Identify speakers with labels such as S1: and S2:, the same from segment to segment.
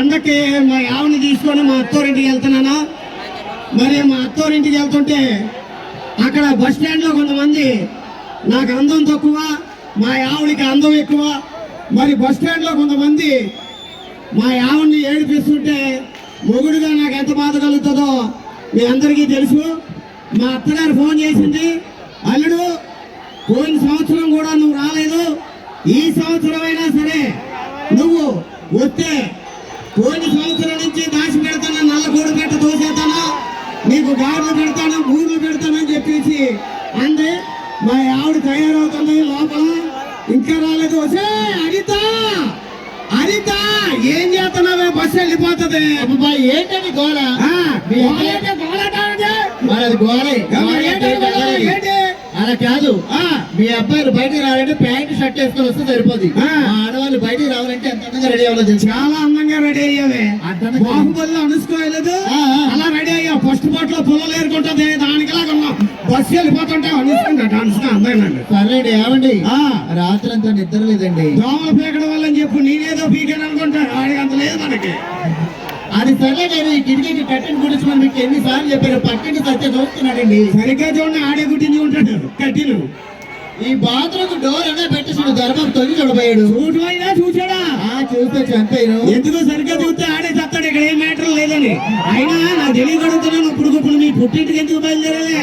S1: పండక్కి మా ఆవుని తీసుకొని మా అత్తోరింటికి వెళ్తున్నాను? మరి మా అత్తోరింటికి వెళ్తుంటే అక్కడ బస్ స్టాండ్లో కొంతమంది నాకు అందం తక్కువ మా ఆవుడికి అందం ఎక్కువ. మరి బస్ స్టాండ్లో కొంతమంది మా ఆవిడ్ని ఏడిపిస్తుంటే మొగుడుగా నాకు ఎంత బాధ కలుగుతుందో మీ అందరికీ తెలుసు. మా అత్తగారు ఫోన్ చేసింది అల్లుడు పోయిన సంవత్సరం కూడా నువ్వు రాలేదు. ఈ సంవత్సరం అయినా సరే నువ్వు వస్తే పోయిన సంవత్సరం నుంచి దాచి పెడతాను నల్లగూడు పెట్ట తోసేస్తాను. నీకు గాడులు పెడతాను గూడులు పెడతానని చెప్పేసి అంది. మా ఆవిడ తయారవుతుంది లోపల. ఇంకా రాలేదు. వసే అనిత! అనిత ఏం చేస్తున్నావే? బస్సు వెళ్ళిపోతుంది.
S2: అబ్బాయి ఏంటని గోళ? మరి అది గోళే?
S1: ఏంటి?
S2: అలా కాదు.
S1: ఆ,
S2: మీ అబ్బాయిలు బయటికి రావాలంటే ప్యాంట్ షర్ట్ వేసుకొని వస్తే. మా ఆడవాళ్ళు బయటికి రావాలంటే ఎంత అందంగా రెడీ అవ్వాలో తెలుసు?
S1: చాలా అందంగా రెడీ అయ్యావే. బాహుబలిలో అనుసుకోలేదు. అలా రెడీ అయ్యావు. ఫస్ట్ పాటలో పుల్లలు ఏరుకుంటుంది. దానికిలాగా బస్సు వెళ్ళిపోతుంటే అనుసుకుంటా అనుసుకుంటా అందండి
S2: సరేండి ఏమండి?
S1: ఆ,
S2: రాత్రి అంతా నిద్ర లేదండి.
S1: దోమలు పీకడం వల్ల అని చెప్పు. నేనేదో పీకాను అనుకుంటా. వాడికి అంత లేదు మనకి.
S2: అది సరే నేను ఈ కిటికీకి కట్టిన గురించి మనం మీకు ఎన్నిసార్లు చెప్పారు పక్కింటి సత్య చూస్తున్నాడండి.
S1: సరిగ్గా చూడండి ఆడే గుట్టించి ఉంటాడు. కట్టిను.
S2: ఈ బాత్రూమ్ డోర్ అనే పెట్టేసాడు ధర్మం తొలి చూడబోయాడు.
S1: చూటు అయినా చూసాడా
S2: ఆ చూస్తే చంపాను
S1: ఎందుకు సరిగ్గా చూస్తే ఆడే చెప్తాడు ఇక్కడ ఏం మ్యాటర్ లేదని. అయినా నాకు తెలియగలుగుతున్నాను ఇప్పుడు ఇప్పుడు మీ పుట్టింటికి ఎందుకు బయలుదేరాలే?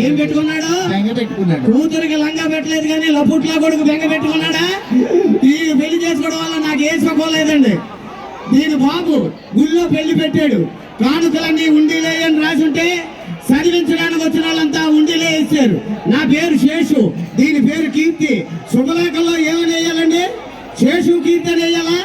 S1: ఏం పెట్టుకున్నాడు?
S2: బెంగ పెట్టుకున్నాడు.
S1: కూతురికి లంగా పెట్టలేదు కానీ లపుట్లా కొడుకు బెంగ పెట్టుకున్నాడా ఈ పెళ్ళి చేసుకోవడం వల్ల నాకు ఏ సుఖం లేదండి దీని బాబు ఏదో పెళ్ళి పెట్టాడు. కానుకలన్నీ ఉండిలే అని రాసుంటే ఉంటే చదివించడానికి వచ్చిన వాళ్ళంతా ఉండిలే ఇచ్చారు నా పేరు శేషు. దీని పేరు కీర్తి. శుభలేఖల్లో ఏమని వేయాలండి? శేషు కీర్తి అని వేయాలా?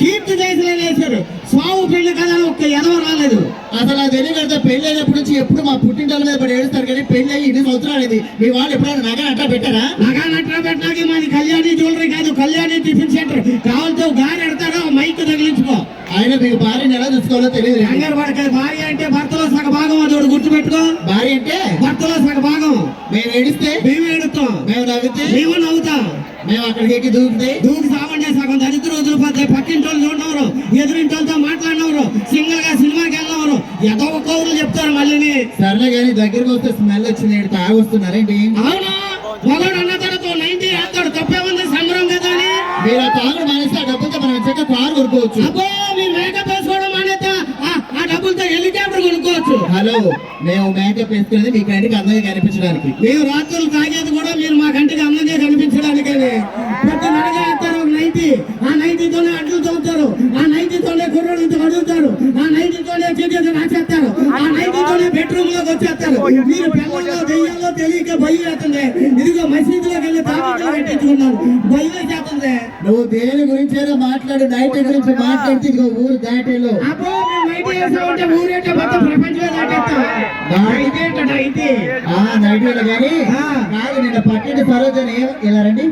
S1: కీర్తి చేసిన వేశారు. స్వామి పెళ్ళి కదా ఒక్క ఎదవ రాలేదు.
S2: అసలు అది తెలియదు పెళ్ళి అయినప్పటి నుంచి ఎప్పుడు మా పుట్టింటాల మీద పడి ఏడుస్తారు కానీ పెళ్ళి అయ్యి ఇన్ని సంవత్సరాలు ఇది మీ వాళ్ళు ఎప్పుడైనా నగ అట్టా పెట్టారా?
S1: నగా నట్రా పెట్టడానికి మాది కళ్యాణి జ్యువెలరీ కాదు కళ్యాణి టిఫిన్ సెంటర్ కావాలంటే ఒక గారి ఎడతారో మైక్ తగిలించుకో.
S2: ఆయన మీకు భార్యని ఎలా చూసుకోవాలో తెలియదు
S1: కంగారు పడక భార్య అంటే భర్తలో సగ భాగం అదోడు గుర్తుపెట్టుకో.
S2: భార్య అంటే?
S1: భర్తలో సగ భాగం
S2: మేము ఏడిస్తే?
S1: మేము ఏడుతాం
S2: మేము నవ్వితే?
S1: మేము నవ్వుతాం.
S2: మేము అక్కడికి ఎక్కి దూకితే?
S1: దూకి సావండి సగం దరిద్ర వదిలిపోతాయి పక్కింటి వాళ్ళు చూడవరు ఎదురింటి వాళ్ళతో మాట్లాడినవరు సింగిల్గా సినిమాకి వెళ్ళినవరు ఏదో ఒక కౌరులు చెప్తారు మళ్ళీ
S2: సర్లే కానీ దగ్గరికి వస్తే స్మెల్ వచ్చింది ఏంటి తాగి వస్తున్నారేంటి
S1: అవునా? అన్న తర్వాత నైన్టీ వేస్తాడు తప్పేముంది సంబరం కదా అని.
S2: మీరు తాగుడు మానేస్తే ఆ డబ్బులతో మనం చక్క కారు కొనుక్కోవచ్చు.
S1: అబ్బో మీ మేకప్ వేసుకోవడం మానేత ఆ డబ్బులతో హెలికాప్టర్ కొనుక్కోవచ్చు.
S2: హలో మేము మేకప్ వేసుకునేది మీ కంటికి అందంగా కనిపించడానికి.
S1: మేము రాత్రులు తాగేది కూడా మీరు మా కంటికి అందంగా కనిపించడానికని. వేస్తారు ఒక నైటీ ఆ నైటీతోనే అడ్లు తోముతారు. ఆ నైటీతోనే కుర్రోడు ఇంత అడుగుతారు ఆ నైటీతోనే చేతి రాసేస్తారు. ఆ నైటీతోనే బెడ్రూమ్లోకి వచ్చేస్తారు. మీరు పిల్లల్లో దెయ్యంలో తెలియక భయం వేస్తుంది ఇదిగో మసీదులోకి వెళ్ళి తాపీలో పెట్టించుకున్నారు భయం వేసేస్తుంది
S2: నువ్వు దేని గురించైనా మాట్లాడు. నైట్ గురించి మాట్లాడితే ఇదిగో ఊరు దాటేలో
S1: అబ్బో మేము నైటీ వేసామంటే ఊరేటే మొత్తం ప్రపంచమే దాటేస్తాం. నైటీ
S2: కానీ. కాదు నిన్న పక్కింటి సరోజన ఇలా రండి.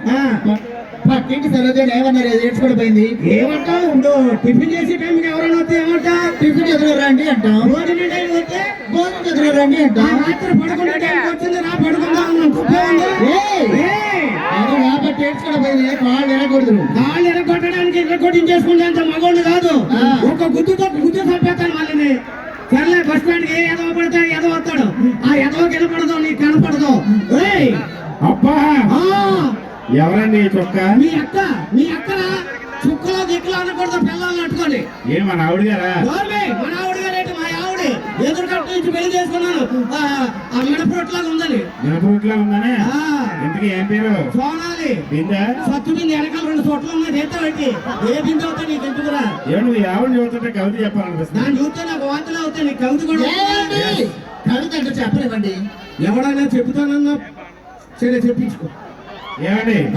S2: పక్కింటి సరోజన ఏమన్నారు ఏడ్చుకొని పోయింది
S1: ఏమంటావు ఇప్పుడు టిఫిన్ చేసే టైంకి ఎవరైనా వస్తే ఏమంటా?
S2: టిఫిన్ ఎదురు రండి అంటాం.
S1: భోజనం టైం వస్తే?
S2: భోజనం ఎదురు రండి
S1: ఆ
S2: అంటాం
S1: రాత్రి పడుకునే టైంకి వచ్చింది రా పడుకుందాం
S2: కాబట్టి ఏడ్చుకొని పోయింది కాళ్ళు ఎరగకూడదు
S1: కాళ్ళు ఎరగొట్టడానికి ఎరగొట్టించేసుకుంటే అంత మగోళ్ళు కాదు. ఒక గుద్దుతో గుద్దు చంపేస్తాను మళ్ళీ సర్లే బస్ స్టాండ్ ఏ ఎదవ పడితే ఎదవ వస్తాడు. ఆ ఎదవ కనపడదు నీకు కనపడదు. ఏయ్!
S3: అబ్బా!
S1: ఆ,
S3: ఎవరండి చొక్క?
S1: మీ అక్క మీ అక్క చుక్కలో దిక్కులో అనకూడదు పిల్లల్ని అట్టుకొని
S3: ఏ మన ఆవిడ గారా?
S1: మన ఆవిడ గారేంటి మా ఆవిడ. ఎదురు కట్ట నుంచి పెళ్ళి చేసుకున్నాను. ఆ, ఆ మిడపొట్లాగా ఉందని.
S3: మినపూట్లా ఉందనే?
S1: ఆ,
S3: ఇంతకీ ఏం పేరు?
S1: సోనాలి.
S3: బిందా?
S1: సత్తు బింది వెనకాల రెండు చోట్ల ఉన్నాయి పెట్టి. ఏ బిందు అవుతా నీకు ఎందుకురా?
S3: ఏమో నువ్వు ఆవిడ చూస్తుంటే కవిత చెప్పాలనిపిస్తుంది.
S1: దాన్ని చూస్తే నాకు వాంతులు అవుతాయి నీకు కవిత కూడా
S2: ఏమండి? కవిత అంటే చెప్పనివ్వండి.
S1: ఎవడైనా చెప్తానన్నా సరే చెప్పించుకో.
S3: ఏమండి?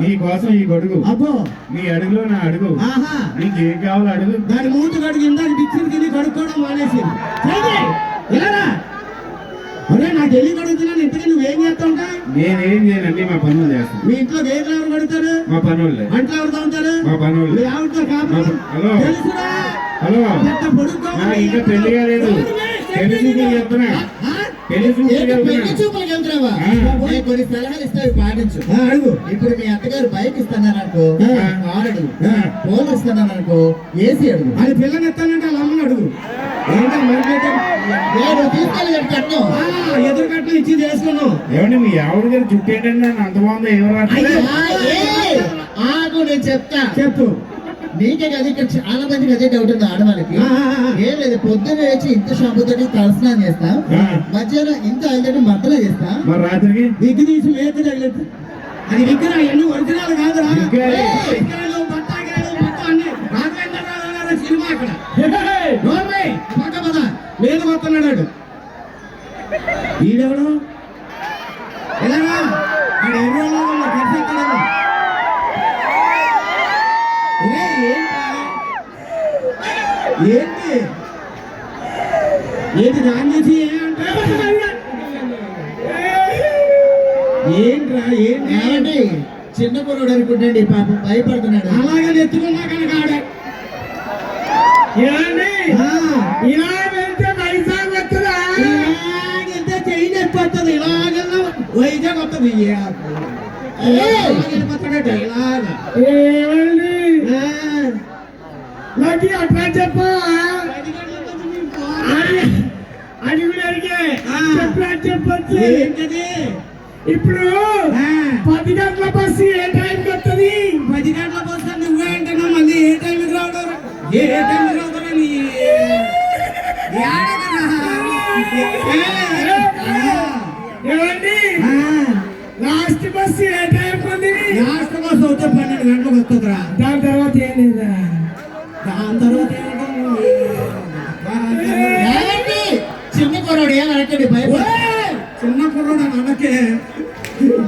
S3: నీ కోసం ఈ గొడుగు.
S1: అబ్బో.
S3: నీ అడుగులో నా అడుగు.
S1: ఆహా.
S3: నీకు ఏం కావాలో అడుగు.
S1: దాని మూతి కడుగు ఇందాక డిక్షన్ తిని కడుక్కోవడం. ఇలారా? అరే నాకు తెలియ కడుగుతున్నాను. ఇంతకీ నువ్వేం చేస్తా ఉంటా
S3: నేనేం చేయనండి మా పనులు చేస్తాను.
S1: మీ ఇంట్లో ఎవరు
S3: మా పనులే.
S1: అంట్లో ఎవరు
S3: మా పనులు.
S1: మీ ఆవిడతో కాపురం?
S3: హలో.
S1: తెలుసురా?
S3: హలో. ఇంకా పెళ్ళి కాలేదు. తెలిసి చెప్తున్నా? పెళ్ళి చూపులకు
S2: వెళ్తున్నావా? కొన్ని సలహాలు పాటించు.
S1: అడుగు.
S2: ఇప్పుడు మీ అత్తగారు బైక్ ఇస్తున్నాను అనుకో. కార్ అడుగు. ఫోన్ ఇస్తున్నాను అనుకో ఏసీ అడుగు.
S1: అది పిల్లని ఎత్తానంటే వాళ్ళ అమ్మని అడుగు. ఎదురు ఇచ్చి చేసుకున్నాం
S3: ఏమండి మీ ఆవిడ గారు జుట్టు ఏంటండి? నన్ను అంత బాగుందో ఎవరు
S1: అయ్యో.
S2: ఆగు నేను చెప్తా.
S1: చెప్పు.
S2: నీకే కదా ఇక్కడ చాలా మందికి అదే డౌట్ ఉంది ఆడవాళ్ళకి. ఏం లేదు పొద్దున్న లేచి ఇంత షాంపూ తోటి తలస్నానం చేస్తా. మధ్యాహ్నం ఇంత ఐదు మద్దలు చేస్తా.
S3: మరి రాత్రికి?
S1: విగ్గు తీసి మేత తగిలేదు అది విగ్రహం ఎన్ని ఒరిజినల్ కాదురా. సినిమా అక్కడ. పక్క పద మీద వస్తున్నాడు ఈడెవడు? ఎలాగా ఏంటి? ఏంటి దాని చేసి ఏంట్రా ఏంటి?
S2: ఏమండి? చిన్న కుర్రోడు అనుకుంటండి పాపం భయపడుతున్నాడు.
S1: అలాగే ఎత్తుకున్నా కనుక ఆడే. ఆ,
S3: ఇలా వెళ్తే వైజాగ్ వస్తుందా?
S1: వైజాగ్ ఇలాగ
S3: నాకు అట్లా చెప్పా
S1: పది గంటలకు వచ్చి మీరు పో.
S3: అది కూడా అడిగే
S1: ఆ.
S3: చెప్పా చెప్పొచ్చు
S1: ఏంటది
S3: ఇప్పుడు పది గంటల బస్సు ఏ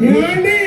S3: ఏమండి?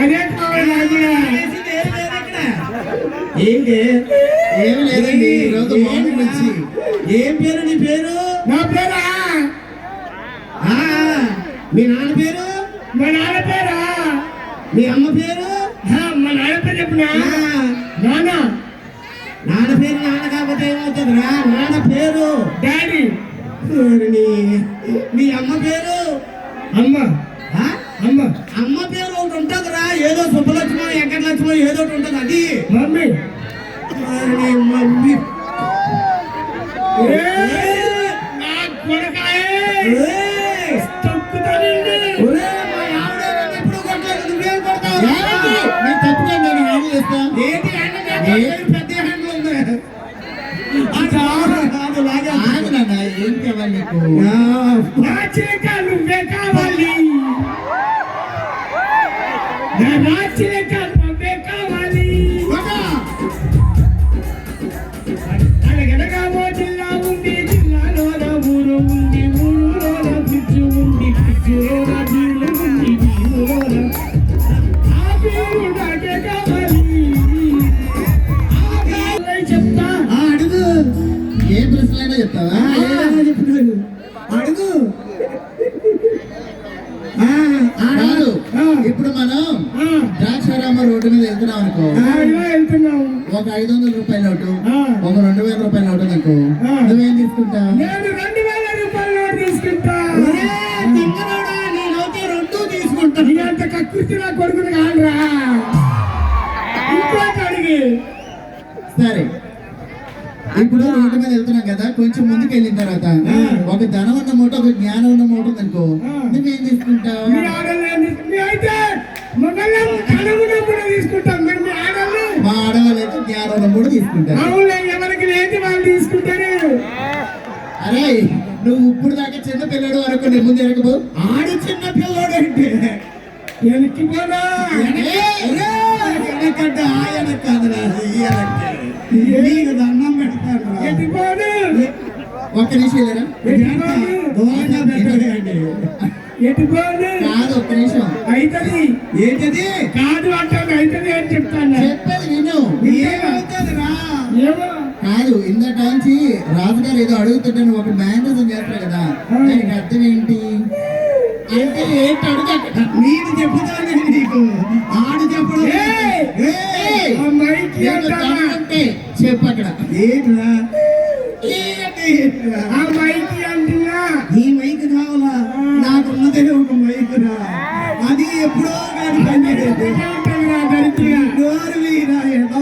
S1: అదే
S3: కావాలి నాకు కూడా.
S1: చేసింది ఏం లేదు ఇక్కడ. ఏంటి?
S2: ఏం లేదండి ఈ రోజు మార్నింగ్ నుంచి.
S1: ఏం పేరు నీ పేరు?
S3: నా పేరా?
S1: ఆ మీ నాన్న పేరు?
S3: మా నాన్న పేరా?
S1: మీ అమ్మ
S3: ఆ, పేరు? చెప్పినా? నాన్న
S1: పేరు నాన్న కాకపోతే ఏమవుతుందిరా నాన్న పేరు?
S3: డాడీ.
S1: మీ అమ్మ పేరు?
S3: అమ్మ? అమ్మ.
S1: అమ్మ పేరు ఒకటి ఉంటుందిరా ఏదో సుబ్బలక్ష్మో ఏదో ఒకటి ఉంటుంది అది.
S3: మమ్మీ.
S1: మమ్మీ!
S3: నా
S1: మా ఆవిడ ఎప్పుడూ కొట్టలేదు, నువ్వేం కొడతావు?
S2: ఏమండి మీరు తప్పుకోండి నేను హ్యాండిల్ చేస్తా
S1: ఏంటి? పెద్ద హ్యాండ్ ఉంది. అది
S2: రోడ్డు మీద వెళ్తున్నాం అనుకో ఒక ఐదు వందల రూపాయల నోటు. ఒక రెండు వేల రూపాయల నోటు అనుకో. నువ్వేం తీసుకుంటావు
S3: నేను రెండు వేల రూపాయల నోటు తీసుకుంటా.
S1: రెండు తీసుకుంటాను
S3: నీ అంత కక్కుర్తి నా కొడుకుని కాదురా. ఇంకో అడిగి.
S2: సరే. ఇప్పుడు రోడ్డు మీద వెళ్తున్నాం కదా కొంచెం ముందుకు వెళ్ళిన తర్వాత ఒక ధనం ఉన్న మూట ఒక జ్ఞానం ఉన్న మూట అనుకో నువ్వేం తీసుకుంటావు?
S3: కూడా తీసుకుంటాం. మీరు మీ ఆడవాళ్ళు.
S2: మా ఆడవాళ్ళు అయితే జ్ఞానం ఉన్న మూట తీసుకుంటారు.
S3: అవును ఎవరికి లేని వాళ్ళు తీసుకుంటారు.
S2: అరే నువ్వు ఇప్పుడు దాకా చిన్న పిల్లడు అనుకునే ముందు ఎరగబో
S1: ఆడు చిన్న
S3: వెనక్కి పోనా
S1: వెనకంట ఆయన కాదురా. నీకు దండం పెడతాను
S3: ఎటు పోను?
S2: ఒక్క నిమిషం లేరా
S1: దూరంగా పెట్టండి
S3: ఎటు పోను
S2: కాదు ఒక్క నిమిషం.
S3: అయితది.
S1: ఏంటది?
S3: కాదు అంటాను అయితది అని చెప్తాను.
S2: చెప్పేది విను.
S1: ఏమవుతుందిరా
S3: ఏమో?
S2: కాదు ఇందట నుంచి రాజుగారు ఏదో అడుగుతుంటే నువ్వు ఒక మేనేజర్ చేస్తారు కదా. దానికి అర్థం ఏంటి? అంటే ఏంటి అడుగు.
S1: నేను చెప్పుతాను నీకు. ఆడు చెప్పడం
S2: ఉంటే చెప్పు అక్కడ.
S1: ఏంట్రా? ఏంటి?
S3: ఆ మైకి సందేహం వైపురా అది ఎప్పుడో కాదు నోరు వీరా ఏదో